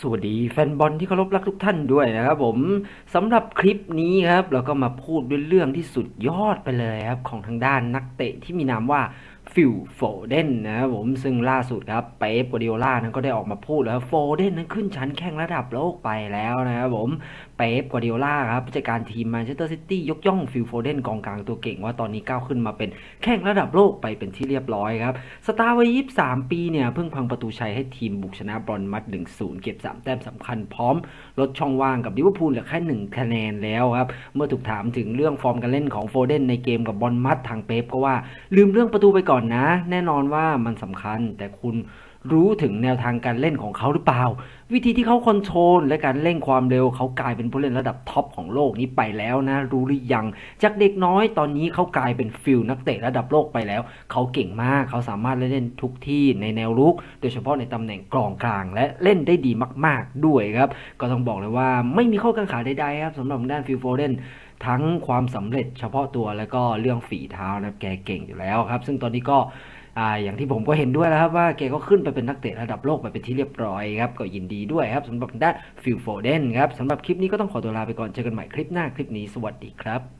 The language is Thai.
สวัสดีแฟนบอลที่เคารพรักทุกท่านด้วยนะครับผมสำหรับคลิปนี้ครับเราก็มาพูดด้วยเรื่องที่สุดยอดไปเลยครับของทางด้านนักเตะที่มีนามว่า ฟิลโฟเดนนะครับผมซึ่งล่าสุดครับเป๊ปกัวดิโอล่านั้นก็ได้ออกมาพูดแล้วโฟเดนนั้นขึ้นชั้นแข่งระดับโลกไปแล้วนะครับผมเป๊ปกัวดิโอล่าครับผู้จัดการทีมแมนเชสเตอร์ซิตี้ยกย่องฟิลโฟเดนกองกลางตัวเก่งว่าตอนนี้ก้าวขึ้นมาเป็นแข่งระดับโลกไปเป็นที่เรียบร้อยครับสตาร์วัย23ปีเนี่ยเพิ่งพังประตูชัยให้ทีมบุกชนะบอลมัด1-0เก็บ3แต้มสำคัญพร้อมลดช่องว่างกับลิเวอร์พูลเหลือแค่1คะแนนแล้วครับเมื่อถูกถามถึงเรื่องฟอร์มการเล่นของโฟเดนในเกมกับบอลมัดทางเป๊ปก็ว่าลืมเรื่องประตูไปก่อนนะ แน่นอนว่ามันสำคัญ แต่คุณรู้ถึงแนวทางการเล่นของเขาหรือเปล่า วิธีที่เขาคอนโทรลและการเร่งความเร็วเขากลายเป็นผู้เล่นระดับท็อปของโลกนี้ไปแล้วนะ รู้หรือยัง จากเด็กน้อยตอนนี้เขากลายเป็นฟิลนักเตะระดับโลกไปแล้ว เขาเก่งมากเขาสามารถเล่นทุกที่ในแนวรุก โดยเฉพาะในตำแหน่งกองกลาง และเล่นได้ดีมาก ๆด้วยครับ ก็ต้องบอกเลยว่าไม่มีข้อกังขาใดๆครับสำหรับด้านฟิลโฟเดน ทั้งความสำเร็จเฉพาะตัวแล้วก็เรื่องฝีเท้านะครับแกเก่งอยู่แล้วครับ ซึ่งตอนนี้ก็ออย่างที่ผมก็เห็นด้วยแล้วครับว่าแกก็ขึ้นไปเป็นนักเตะระดับโลกไปเป็นที่เรียบร้อยครับ ก็ยินดีด้วยครับสำหรับด้านฟิลโฟเดนครับสำหรับคลิปนี้ก็ต้องขอตัวลาไปก่อนเจอกันใหม่คลิปหน้าคลิปนี้สวัสดีครับ